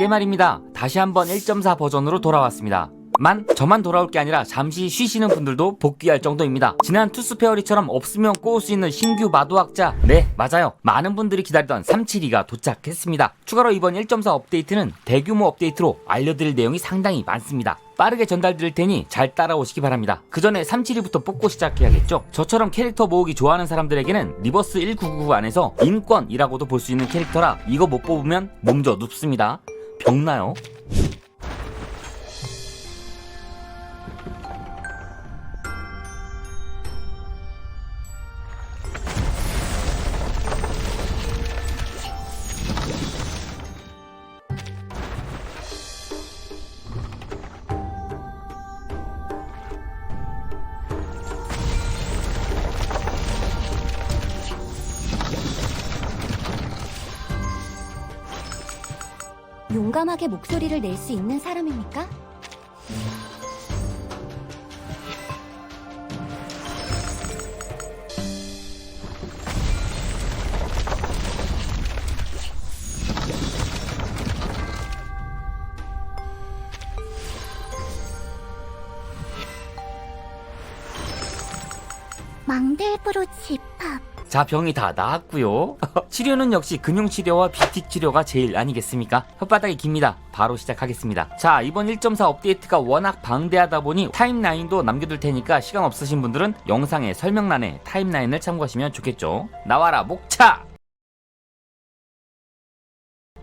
그때 말입니다. 다시 한번 1.4 버전으로 돌아왔습니다. 만 저만 돌아올 게 아니라 잠시 쉬시는 분들도 복귀할 정도입니다. 지난 투스 페어리처럼 없으면 꼬을 수 있는 신규 마도학자 네 맞아요. 많은 분들이 기다리던 372가 도착했습니다. 추가로 이번 1.4 업데이트는 대규모 업데이트로 알려드릴 내용이 상당히 많습니다. 빠르게 전달드릴 테니 잘 따라오시기 바랍니다. 그 전에 372부터 뽑고 시작해야겠죠? 저처럼 캐릭터 모으기 좋아하는 사람들에게는 리버스 1999 안에서 인권이라고도 볼 수 있는 캐릭터라 이거 못 뽑으면 몸져 눕습니다. 병나요? 용감하게 목소리를 낼 수 있는 사람입니까? 망들부로 집합 자 병이 다 나았고요. 치료는 역시 금융치료와 비틱 치료가 제일 아니겠습니까? 혓바닥이 깁니다. 바로 시작하겠습니다. 자 이번 1.4 업데이트가 워낙 방대하다 보니 타임라인도 남겨둘 테니까 시간 없으신 분들은 영상의 설명란에 타임라인을 참고하시면 좋겠죠. 나와라 목차!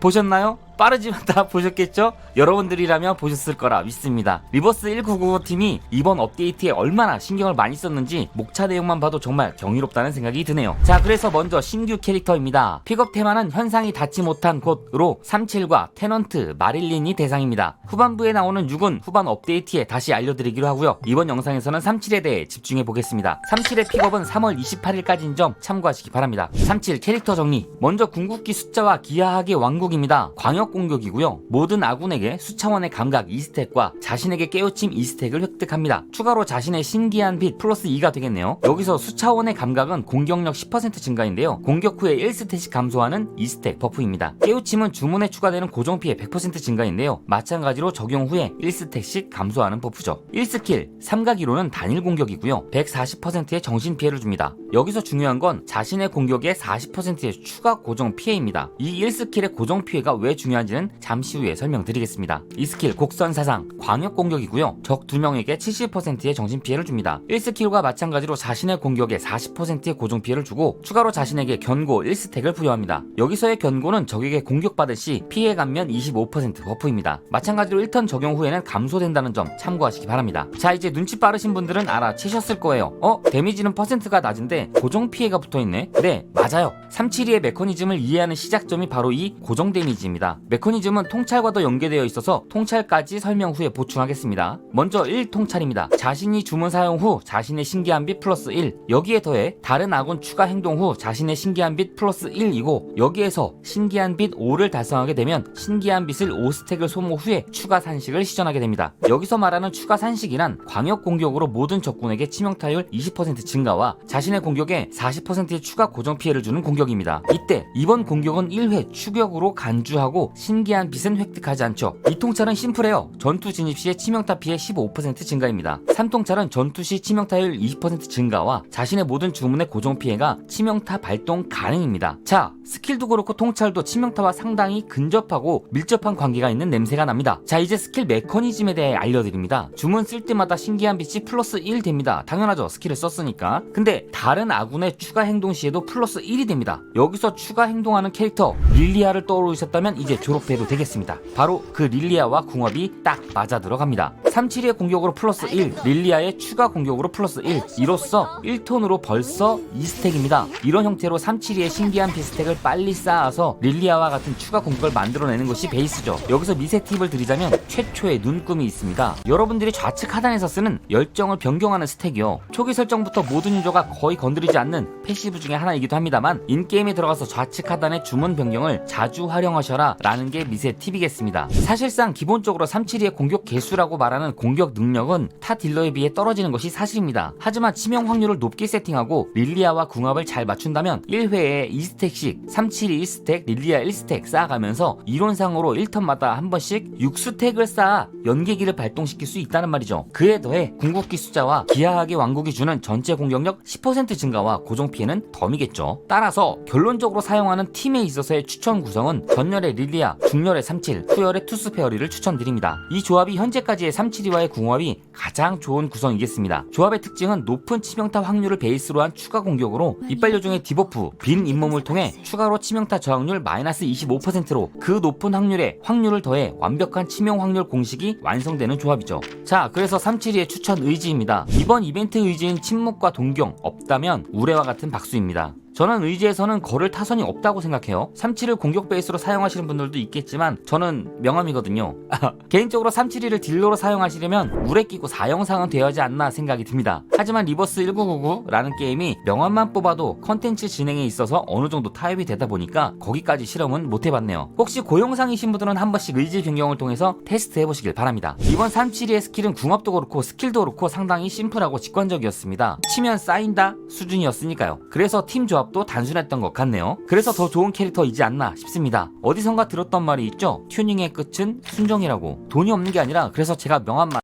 보셨나요? 빠르지만 다 보셨겠죠? 여러분들이라면 보셨을 거라 믿습니다. 리버스 1999 팀이 이번 업데이트에 얼마나 신경을 많이 썼는지 목차 내용만 봐도 정말 경이롭다는 생각이 드네요. 자, 그래서 먼저 신규 캐릭터입니다. 픽업 테마는 현상이 닿지 못한 곳으로 37과 테넌트, 마릴린이 대상입니다. 후반부에 나오는 6은 후반 업데이트에 다시 알려드리기로 하고요. 이번 영상에서는 37에 대해 집중해 보겠습니다. 37의 픽업은 3월 28일까지인 점 참고하시기 바랍니다. 37 캐릭터 정리. 먼저 궁극기 숫자와 기하학의 왕국입니다. 광역 공격이고요. 모든 아군에게 수차원의 감각 2스택과 자신에게 깨우침 2스택을 획득합니다. 추가로 자신의 신기한 빛 플러스 2가 되겠네요. 여기서 수차원의 감각은 공격력 10% 증가인데요. 공격 후에 1스택씩 감소하는 2스택 버프입니다. 깨우침은 주문에 추가되는 고정 피해 100% 증가인데요. 마찬가지로 적용 후에 1스택씩 감소하는 버프죠. 1스킬 삼각이로는 단일 공격이고요. 140%의 정신 피해를 줍니다. 여기서 중요한 건 자신의 공격의 40%의 추가 고정 피해입니다. 이 1스킬의 고정 피해가 왜 중요한 지는 잠시 후에 설명드리겠습니다. 이 스킬 곡선 사상 광역 공격이고요. 적 2명에게 70%의 정신 피해를 줍니다. 1스킬과 마찬가지로 자신의 공격에 40%의 고정 피해를 주고 추가로 자신에게 견고 1스택을 부여합니다. 여기서의 견고는 적에게 공격받을 시 피해 감면 25% 버프입니다. 마찬가지로 1턴 적용 후에는 감소된다는 점 참고하시기 바랍니다. 자 이제 눈치 빠르신 분들은 알아채셨을 거예요. 어? 데미지는 퍼센트가 낮은데 고정 피해가 붙어있네? 네 맞아요. 372의 메커니즘을 이해하는 시작점이 바로 이 고정 데미지입니다. 메커니즘은 통찰과도 연계되어 있어서 통찰까지 설명 후에 보충하겠습니다. 먼저 1통찰입니다. 자신이 주문 사용 후 자신의 신기한 빛 플러스 1 여기에 더해 다른 아군 추가 행동 후 자신의 신기한 빛 플러스 1이고 여기에서 신기한 빛 5를 달성하게 되면 신기한 빛을 5스택을 소모 후에 추가 산식을 시전하게 됩니다. 여기서 말하는 추가 산식이란 광역 공격으로 모든 적군에게 치명타율 20% 증가와 자신의 공격에 40%의 추가 고정 피해를 주는 공격입니다. 이때 이번 공격은 1회 추격으로 간주하고 신기한 빛은 획득하지 않죠. 이 통찰은 심플해요. 전투 진입 시에 치명타 피해 15% 증가입니다. 3통찰은 전투 시 치명타율 20% 증가와 자신의 모든 주문의 고정 피해가 치명타 발동 가능입니다. 자, 스킬도 그렇고 통찰도 치명타와 상당히 근접하고 밀접한 관계가 있는 냄새가 납니다. 자, 이제 스킬 메커니즘에 대해 알려드립니다. 주문 쓸 때마다 신기한 빛이 플러스 1 됩니다. 당연하죠. 스킬을 썼으니까. 근데 다른 아군의 추가 행동 시에도 플러스 1이 됩니다. 여기서 추가 행동하는 캐릭터 릴리아를 떠오르셨다면 이제 졸업해도 되겠습니다. 바로 그 릴리아와 궁합이 딱 맞아 들어갑니다. 37의 공격으로 플러스 1, 릴리아의 추가 공격으로 플러스 1. 이로써 1톤으로 벌써 2스택입니다. 이런 형태로 372의 신기한 비스택을 빨리 쌓아서 릴리아와 같은 추가 공격을 만들어내는 것이 베이스죠. 여기서 미세 팁을 드리자면 최초의 눈금이 있습니다. 여러분들이 좌측 하단에서 쓰는 열정을 변경하는 스택이요. 초기 설정부터 모든 유저가 거의 건드리지 않는 패시브 중에 하나이기도 합니다만 인게임에 들어가서 좌측 하단의 주문 변경을 자주 활용하셔라 라는 아는 게 미세 팁이겠습니다. 사실상 기본적으로 372의 공격 개수라고 말하는 공격 능력은 타 딜러에 비해 떨어지는 것이 사실입니다. 하지만 치명 확률을 높게 세팅하고 릴리아와 궁합을 잘 맞춘다면 1회에 2스택씩 372 1스택, 릴리아 1스택 쌓아가면서 이론상으로 1턴마다 한 번씩 6스택을 쌓아 연계기를 발동시킬 수 있다는 말이죠. 그에 더해 궁극기 숫자와 기하학의 왕국이 주는 전체 공격력 10% 증가와 고정 피해는 덤이겠죠. 따라서 결론적으로 사용하는 팀에 있어서의 추천 구성은 전열의 릴리아, 중열의 37, 후열의 투스 페어리를 추천드립니다. 이 조합이 현재까지의 372와의 궁합이 가장 좋은 구성이겠습니다. 조합의 특징은 높은 치명타 확률을 베이스로 한 추가 공격으로 이빨 요정의 디버프, 빈 잇몸을 통해 추가로 치명타 저항률 마이너스 25%로 그 높은 확률에 확률을 더해 완벽한 치명 확률 공식이 완성되는 조합이죠. 자, 그래서 372의 추천 의지입니다. 이번 이벤트 의지인 침묵과 동경 없다면 우레와 같은 박수입니다. 저는 의지에서는 걸을 타선이 없다고 생각해요. 37을 공격 베이스로 사용하시는 분들도 있겠지만 저는 명함이거든요. 개인적으로 372를 딜러로 사용하시려면 물에 끼고 4영상은 되어야지 않나 생각이 듭니다. 하지만 리버스 1999라는 게임이 명함만 뽑아도 컨텐츠 진행에 있어서 어느 정도 타협이 되다 보니까 거기까지 실험은 못 해봤네요. 혹시 고영상이신 분들은 한 번씩 의지 변경을 통해서 테스트 해보시길 바랍니다. 이번 372의 스킬은 궁합도 그렇고 스킬도 그렇고 상당히 심플하고 직관적이었습니다. 치면 쌓인다 수준이었으니까요. 그래서 팀 조합 도 단순했던 것 같네요. 그래서 더 좋은 캐릭터이지 않나 싶습니다. 어디선가 들었던 말이 있죠. 튜닝의 끝은 순정이라고. 돈이 없는 게 아니라 그래서 제가 명함 만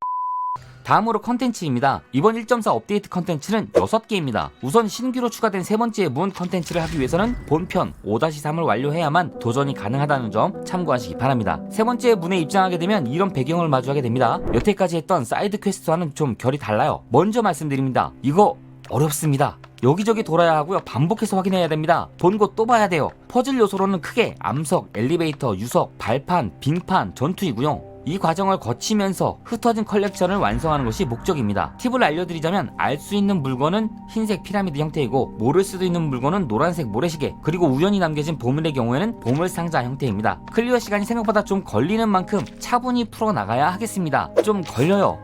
다음으로 컨텐츠입니다. 이번 1.4 업데이트 컨텐츠는 6개입니다. 우선 신규로 추가된 세 번째 문 컨텐츠를 하기 위해서는 본편 5-3을 완료해야만 도전이 가능하다는 점 참고하시기 바랍니다. 세 번째 문에 입장하게 되면 이런 배경을 마주하게 됩니다. 여태까지 했던 사이드 퀘스트와는 좀 결이 달라요. 먼저 말씀드립니다. 이거 어렵습니다. 여기저기 돌아야 하고요. 반복해서 확인해야 됩니다. 본 곳 또 봐야 돼요. 퍼즐 요소로는 크게 암석, 엘리베이터, 유석, 발판, 빙판, 전투이고요. 이 과정을 거치면서 흩어진 컬렉션을 완성하는 것이 목적입니다. 팁을 알려드리자면 알 수 있는 물건은 흰색 피라미드 형태이고 모를 수도 있는 물건은 노란색 모래시계 그리고 우연히 남겨진 보물의 경우에는 보물 상자 형태입니다. 클리어 시간이 생각보다 좀 걸리는 만큼 차분히 풀어나가야 하겠습니다. 좀 걸려요.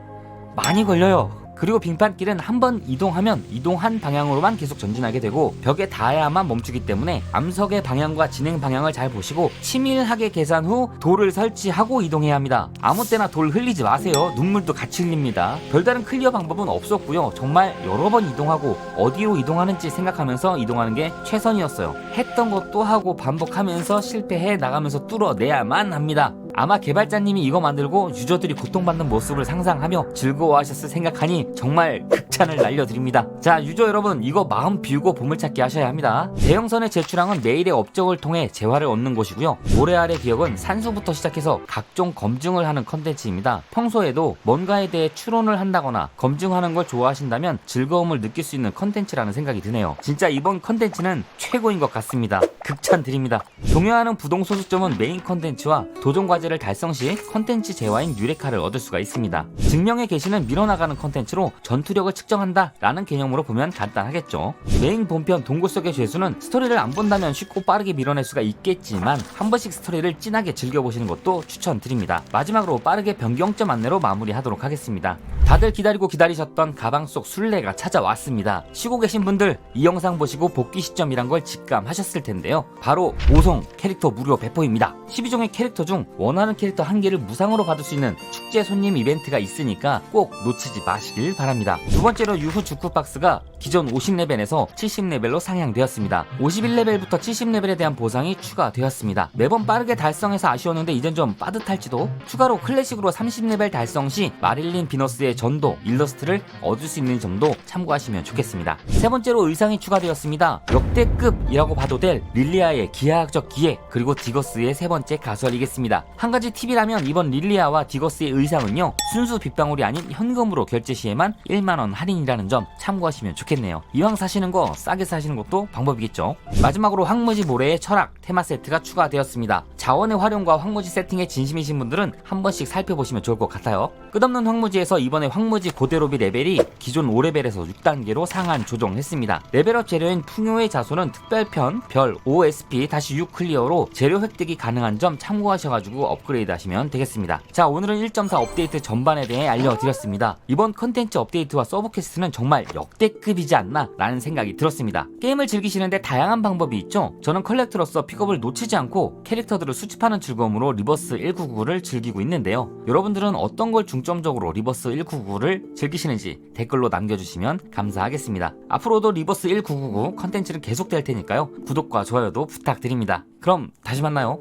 많이 걸려요. 그리고 빙판길은 한 번 이동하면 이동한 방향으로만 계속 전진하게 되고 벽에 닿아야만 멈추기 때문에 암석의 방향과 진행 방향을 잘 보시고 치밀하게 계산 후 돌을 설치하고 이동해야 합니다. 아무 때나 돌 흘리지 마세요. 눈물도 같이 흘립니다. 별다른 클리어 방법은 없었고요. 정말 여러 번 이동하고 어디로 이동하는지 생각하면서 이동하는 게 최선이었어요. 했던 것도 하고 반복하면서 실패해 나가면서 뚫어내야만 합니다. 아마 개발자님이 이거 만들고 유저들이 고통받는 모습을 상상하며 즐거워하셨을 생각하니 정말 극찬을 날려드립니다. 자, 유저 여러분, 이거 마음 비우고 보물찾기 하셔야 합니다. 대형선의 제출항은 매일의 업적을 통해 재화를 얻는 곳이고요. 모래알의 기억은 산수부터 시작해서 각종 검증을 하는 컨텐츠입니다. 평소에도 뭔가에 대해 추론을 한다거나 검증하는 걸 좋아하신다면 즐거움을 느낄 수 있는 컨텐츠라는 생각이 드네요. 진짜 이번 컨텐츠는 최고인 것 같습니다. 극찬 드립니다. 동요하는 부동 소수점은 메인 컨텐츠와 도전 과 제를 달성 시 컨텐츠 재화인 유레카를 얻을 수가 있습니다. 증명의 계시는 밀어나가는 컨텐츠로 전투력을 측정한다 라는 개념으로 보면 간단하겠죠. 메인 본편 동굴 속의 죄수는 스토리를 안 본다면 쉽고 빠르게 밀어낼 수가 있겠지만 한 번씩 스토리를 진하게 즐겨보시는 것도 추천드립니다. 마지막으로 빠르게 변경점 안내로 마무리하도록 하겠습니다. 다들 기다리고 기다리셨던 가방 속 순례가 찾아왔습니다. 쉬고 계신 분들 이 영상 보시고 복귀 시점이란 걸 직감하셨을 텐데요. 바로 5성 캐릭터 무료 배포입니다. 12종의 캐릭터 중 원하는 캐릭터 한 개를 무상으로 받을 수 있는 축제 손님 이벤트가 있으니까 꼭 놓치지 마시길 바랍니다. 두 번째로 유후 주쿠 박스가 기존 50레벨에서 70레벨로 상향되었습니다. 51레벨부터 70레벨에 대한 보상이 추가되었습니다. 매번 빠르게 달성해서 아쉬웠는데 이젠 좀 빠듯할지도 추가로 클래식으로 30레벨 달성 시 마릴린 비너스의 전도 일러스트를 얻을 수 있는 점도 참고하시면 좋겠습니다. 세 번째로 의상이 추가되었습니다. 역대급이라고 봐도 될 릴리아의 기하학적 기획 그리고 디거스의 세 번째 가설이겠습니다. 한 가지 팁이라면 이번 릴리아와 디거스의 의상은요 순수 빗방울이 아닌 현금으로 결제 시에만 1만원 할인이라는 점 참고하시면 좋겠네요. 이왕 사시는 거 싸게 사시는 것도 방법이겠죠. 마지막으로 황무지 모래의 철학 테마 세트가 추가되었습니다. 자원의 활용과 황무지 세팅에 진심이신 분들은 한 번씩 살펴보시면 좋을 것 같아요. 끝없는 황무지에서 이번에 황무지 고대로비 레벨이 기존 5레벨에서 6단계로 상한 조정했습니다. 레벨업 재료인 풍요의 자소는 특별편 별 5SP-6 클리어로 재료 획득이 가능한 점 참고하셔가지고 업그레이드 하시면 되겠습니다. 자 오늘은 1.4 업데이트 전반에 대해 알려드렸습니다. 이번 컨텐츠 업데이트와 서브 퀘스트는 정말 역대급이지 않나 라는 생각이 들었습니다. 게임을 즐기시는데 다양한 방법이 있죠. 저는 컬렉터로서 픽업을 놓치지 않고 캐릭터들을 보스를 수집하는 즐거움으로 리버스 1999를 즐기고 있는데요. 여러분들은 어떤 걸 중점적으로 리버스 1999를 즐기시는지 댓글로 남겨주시면 감사하겠습니다. 앞으로도 리버스 1999 컨텐츠는 계속될 테니까요. 구독과 좋아요도 부탁드립니다. 그럼 다시 만나요.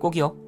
꼭이요.